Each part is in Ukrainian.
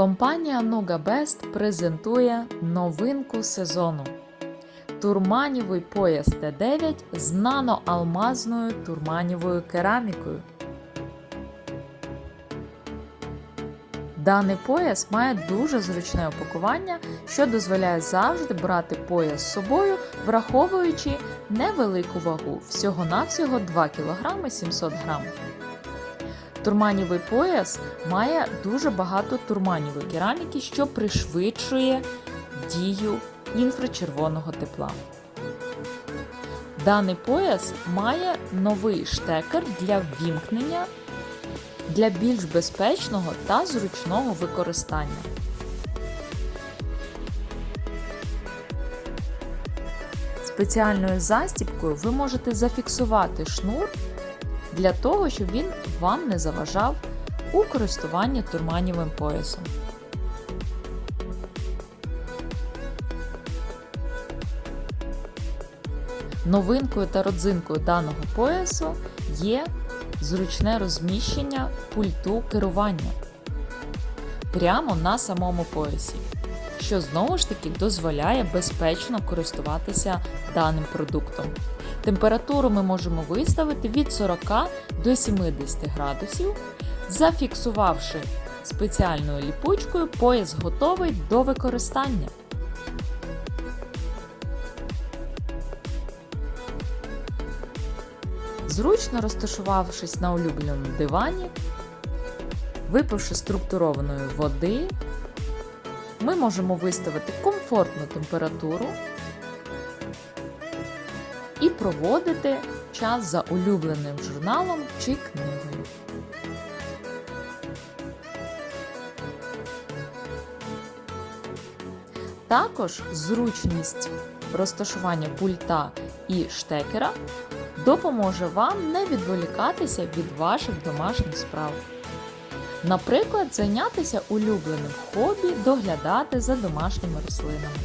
Компанія Nuga Best презентує новинку сезону. Турманівий пояс Т9 з наноалмазною турманівою керамікою. Даний пояс має дуже зручне опакування, що дозволяє завжди брати пояс з собою, враховуючи невелику вагу всього-навсього 2 кг 700 г. Турманівий пояс має дуже багато турманівої кераміки, що пришвидшує дію інфрачервоного тепла. Даний пояс має новий штекер для ввімкнення для більш безпечного та зручного використання. Спеціальною застібкою ви можете зафіксувати шнур для того, щоб він вам не заважав у користуванні турманівим поясом. Новинкою та родзинкою даного поясу є зручне розміщення пульту керування прямо на самому поясі, що знову ж таки дозволяє безпечно користуватися даним продуктом. Температуру ми можемо виставити від 40 до 70 градусів, зафіксувавши спеціальною ліпучкою, пояс готовий до використання. Зручно розташувавшись на улюбленому дивані, випивши структурованої води, ми можемо виставити комфортну температуру і проводити час за улюбленим журналом чи книгою. Також зручність розташування пульта і штекера допоможе вам не відволікатися від ваших домашніх справ. Наприклад, зайнятися улюбленим хобі, доглядати за домашніми рослинами.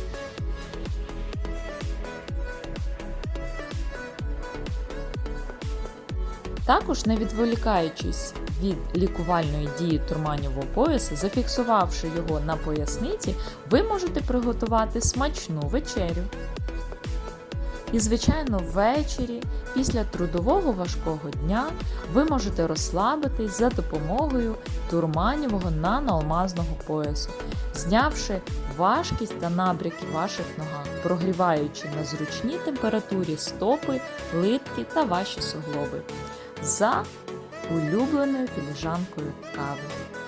Також, не відволікаючись від лікувальної дії турманівого пояса, зафіксувавши його на поясниці, ви можете приготувати смачну вечерю. І, звичайно, ввечері, після трудового важкого дня, ви можете розслабитись за допомогою турманівого наноалмазного поясу, знявши важкість та набряки ваших ногах, прогріваючи на зручній температурі стопи, литки та ваші суглоби за улюбленою філіжанкою кави.